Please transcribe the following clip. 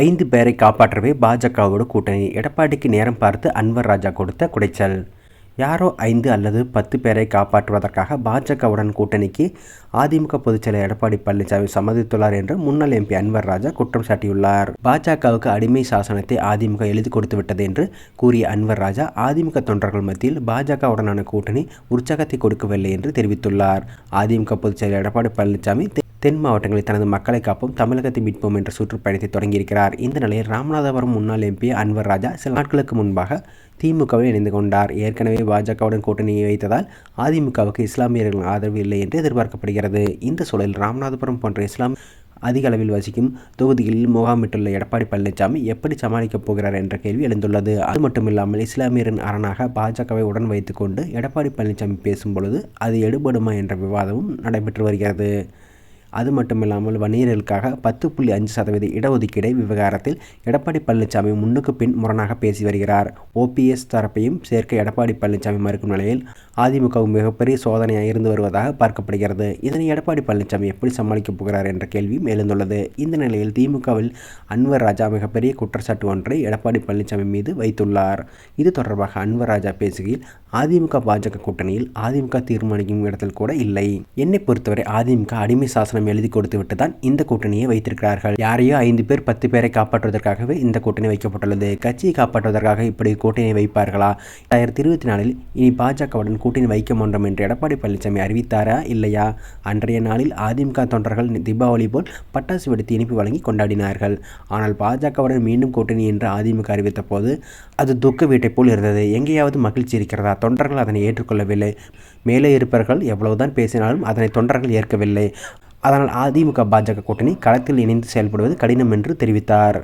ஐந்து பேரை காப்பாற்றவே பாஜகவோட கூட்டணி. எடப்பாடிக்கு நேரம் பார்த்து அன்வர் ராஜா கொடுத்த குடைச்சல். யாரோ ஐந்து அல்லது பத்து பேரை காப்பாற்றுவதற்காக பாஜகவுடன் கூட்டணிக்கு அதிமுக பொதுச்செயலர் எடப்பாடி பழனிசாமி சம்மதித்துள்ளார் என்று முன்னாள் எம்பி அன்வர் ராஜா குற்றம் சாட்டியுள்ளார். பாஜகவுக்கு அடிமை சாசனத்தை அதிமுக எழுதி கொடுத்து விட்டது என்று கூறிய அன்வர் ராஜா அதிமுக தொண்டர்கள் மத்தியில் பாஜகவுடனான கூட்டணி உற்சாகத்தை கொடுக்கவில்லை என்று தெரிவித்துள்ளார். அதிமுக பொதுச்செயலர் எடப்பாடி பழனிசாமி தென் மாவட்டங்களில் தனது மக்களை காப்போம் தமிழகத்தை மீட்போம் என்ற சுற்றுப்பயணத்தை தொடங்கியிருக்கிறார். இந்த நிலையில் ராமநாதபுரம் முன்னாள் எம்பி அன்வர் ராஜா சில நாட்களுக்கு முன்பாக திமுகவில் இணைந்து கொண்டார். ஏற்கனவே பாஜகவுடன் கூட்டணியை வைத்ததால் அதிமுகவுக்கு இஸ்லாமியர்கள் ஆதரவு இல்லை என்று எதிர்பார்க்கப்படுகிறது. இந்த சூழலில் ராமநாதபுரம் போன்ற இஸ்லாம் அதிக அளவில் வசிக்கும் தொகுதிகளில் முகாமிட்டுள்ள எடப்பாடி பழனிசாமி எப்படி சமாளிக்கப் போகிறார் என்ற கேள்வி எழுந்துள்ளது. அது மட்டுமில்லாமல் இஸ்லாமியரின் அரணாக பாஜகவை உடன் வைத்துக்கொண்டு எடப்பாடி பழனிசாமி பேசும்பொழுது அது எடுபடுமா என்ற விவாதமும் நடைபெற்று வருகிறது. அது மட்டுமில்லாமல் வன்னியர்களுக்காக பத்து புள்ளி அஞ்சு சதவீத இடஒதுக்கீடை விவகாரத்தில் எடப்பாடி பழனிசாமி முன்னுக்கு பின் முரணாக பேசி வருகிறார். ஓபிஎஸ் தரப்பையும் சேர்க்க எடப்பாடி பழனிசாமி மறுக்கும் நிலையில் அதிமுகவும் மிகப்பெரிய சோதனையாக இருந்து வருவதாக பார்க்கப்படுகிறது. இதனை எடப்பாடி பழனிசாமி எப்படி சமாளிக்கப் போகிறார் என்ற கேள்வியும் எழுந்துள்ளது. இந்த நிலையில் திமுகவில் அன்வர் ராஜா மிகப்பெரிய குற்றச்சாட்டு ஒன்றை எடப்பாடி பழனிசாமி மீது வைத்துள்ளார். இது தொடர்பாக அன்வர் ராஜா பேசுகையில் அதிமுக பாஜக கூட்டணியில் அதிமுக தீர்மானிக்கும் இடத்தில் கூட இல்லை. என்னை பொறுத்தவரை அதிமுக அடிமை சாசனம் எழுதி கொடுத்து விட்டு தான் இந்த கூட்டணியை வைத்திருக்கிறார்கள். யாரையோ ஐந்து பேர் பத்து பேரை காப்பாற்றுவதற்காகவே இந்த கூட்டணி வைக்கப்பட்டுள்ளது. கட்சியை காப்பாற்றுவதற்காக இப்படி கூட்டணி வைப்பார்களா? ரெண்டாயிரத்தி இருபத்தி நாலில் இனி பாஜகவுடன் கூட்டணி வைக்க மாட்டோம் என்று எடப்பாடி பழனிசாமி அறிவித்தாரா இல்லையா? அன்றைய நாளில் அதிமுக தொண்டர்கள் தீபாவளி போல் பட்டாசு வெடித்து இனிப்பு வழங்கி கொண்டாடினார்கள். ஆனால் பாஜகவுடன் மீண்டும் கூட்டணி என்று அதிமுக அறிவித்த போது அது துக்க வீட்டை போல் இருந்தது. எங்கேயாவது மகிழ்ச்சி இருக்கிறதா? தொண்டர்கள் அதனை ஏற்றுக்கொள்ளவில்லை. மேலே இருப்பவர்கள் எவ்வளவுதான் பேசினாலும் அதனை தொண்டர்கள் ஏற்கவில்லை. அதனால் அதிமுக பாஜக கூட்டணி களத்தில் இணைந்து செயல்படுவது கடினம் என்று தெரிவித்தார்.